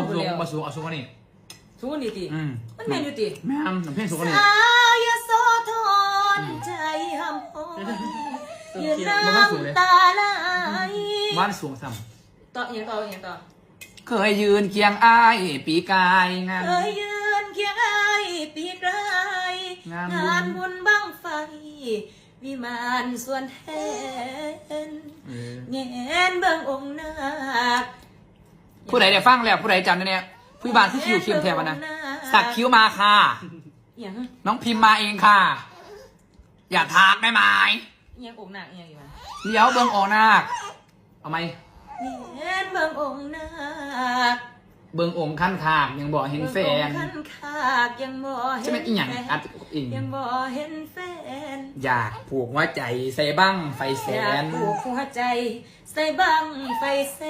บพูสูดงแล้วมาสูงเอาสูงกว่านี้สูงนี่ติอืมมันแม่นอยู่ติแม่น้ำเพลงสูงกว่านี้สาวยโสธรใจหำหอนยืนน้ำตาไหลบ้านสูงซ้ต่ออีกต่ออีกต่อำเคยยืนเคียงอ้ายปีกายงานเคยยืนเคียงไอ้ายปีกไกลงานบุญงานบุญบังไฟวิมานส่วนแทนเออแงนเบิ่งองค์นาค ผู้ใดได้ฟังแล้วผู้ใดจำได้เนี่ยผู้บานที่คิวเคียมแทนมานะสักคิ้วมาค่ะ อย่างน้องพิมพ์มาเองค่ะ อย่าทากได้ไหมอย่างองค์นาคอย่างอยู่วะเดี๋ยวเบิ้งออกนาคเอาไหมแงนเบิ่งองค์นาคเบิ้งองค์ขั้นขากยังบอกเห็นแฟนเบิ่งองค์ขันขากยังบ่เห็นใช่ไหมอีหยังอัดอิงยังบ่เห็นแฟน อยากผูกหัวใจใส่บ้างไฟแสอยากนผูกหัวใจใส่บังไฟแส